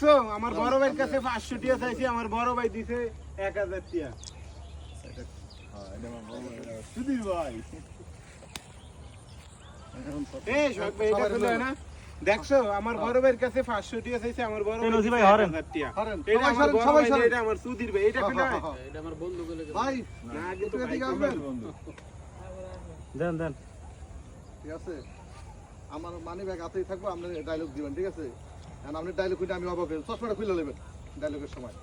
তো আমার বড় ভাইয়ের কাছে পাঁচশো টিয়া চাইছি আমার বড় ভাই দিছে এক হাজার টিয়া। সুধীর ভাই। দেখছ আমার বড় ভাইয়ের কাছে পাঁচশো টিয়া চাইছে আমার বড় ভাই হরেন। এটা আমার ভাই, এটা আমার সুধীর ভাই এটা ফেলো। ভাই না? দেন দেন। ঠিক আছে? আমার মানি ব্যাগ হাতেই থাকব আপনি ডায়লগ দিবেন ঠিক আছে? আর আপনি ডায়লগ খুঁজে আমি অবাক হয়ে চশমাটা খুলে নেবেন ডায়লগের সময়।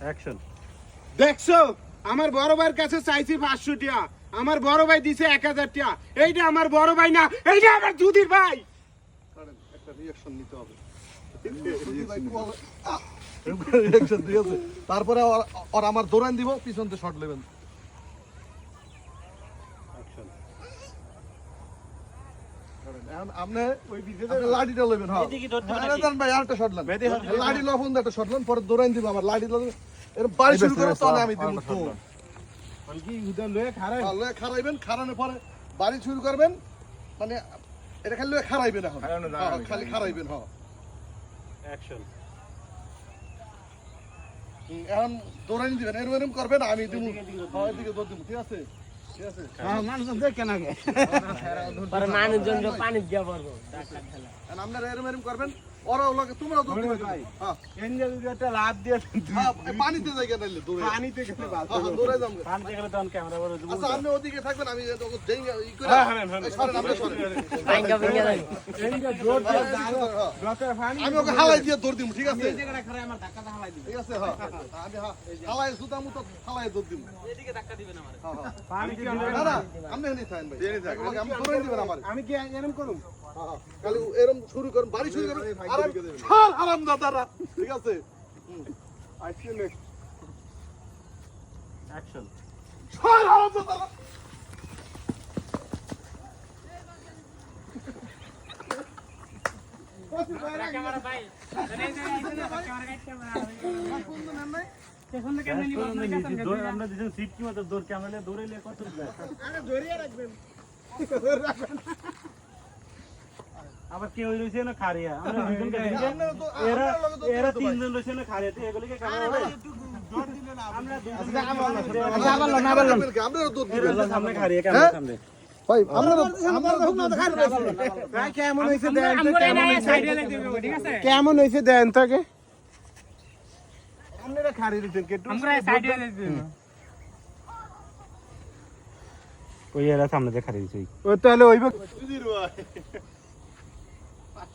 অ্যাকশন দেখছ? আমার বড় ভাইয়ের কাছে চাইছি পাঁচশো টিয়া। আমার বড় ভাই দিছে এক হাজার টিয়া। এইটা আমার বড় ভাই না এইটা আমার সুধীর ভাই। একটা রিয়াকশন নিতে হবে। তারপরে ওর- ওর আমার দৌড়ান দিব পিছন থেকে শট নেবেন আপনি ওই দিছে আপনি লইবেন হ্যাঁ। এদিকে ধরতে হ্যাঁ, পারি। ভাই আরেকটা শট নেন। বেঁধে লফন একটা শট নেন পরে দৌড়ান দিব আমার লাঠি লফন এরকম বাড়ি শুরু করো আমি দিব তো। কি উদা লয়ে খারাপ লয়ে খারাইবেন খারানোর পরে বাড়ি শুরু করবেন মানে এটা খালি লয়ে খারাইবেন এখন। হ্যাঁ, খালি খারাইবেন হ্যাঁ। অ্যাকশন এখন দিবেন এরম এরম করবেন আমি দিব। এদিকে দৌড় দিব ঠিক আছে? মানুষজন গে মানুষজন পানি দিয়ে পড়ব আপনারা এরম এরম করবেন? ওরা ওগুলোকে তোমরাও দৌড় দিবে ভাই। হ্যাঁ। এনজল একটা লাভ দিয়ে হ্যাঁ, পানিতে যাই কেন দৌড়ে পানিতে গেলে ভালো হ্যাঁ, হ্যাঁ, দৌড়ে যাব। কান দেখলে তখন ক্যামেরা বড় আচ্ছা আপনি ওদিকে থাকবেন আমি ওকে যেই ই করে হ্যাঁ, হ্যাঁ, হ্যাঁ। এই সরেন আপনি সরেন। ভাঙ্গা ভেঙে যাবে এনজল জোর দিয়ে হ্যাঁ। ডকার পানি আমি ওকে হালাই দিয়ে দৌড় দিব ঠিক আছে? এই জায়গাটা খারাপ আমার ধাক্কাটা হালাই দিবে। ঠিক আছে হ্যাঁ। আমি হা- হালাই জুতা মুতো হালাই দৌড় দিব এদিকে ধাক্কা দিবেন আমার। হ্যাঁ হ্যাঁ। পানি কি না না আপনি এখানেই থাকেন ভাই। আমি দৌড়াই দিবেন আমার। আমি কি এরকম করুম? খালি এরম শুরু করুন বাড়ি শুরু করুন ছাড় আরাম দাদারা ঠিক আছে আজকে নেক্সট অ্যাকশন ছাড় আরাম দাদারা আমরা দিছেন সিট কি মতো দৌড় ক্যামেরা দৌড়াইলে কত আরে ধরিয়ে রাখবেন। আবার কে ওই রইছে না খারিয়া আমরা আপনারা তো- এরা তিনজন রইছে না এগুলিকে হবে। খারিয়া আপনারা আপনারা ভাই কেমন হয়েছে দেন? হয়েছে দেন তো আগে আপনারা খারি দিতেন ওই এরা সামনে দিয়ে দিছে। ও তাহলে ওইব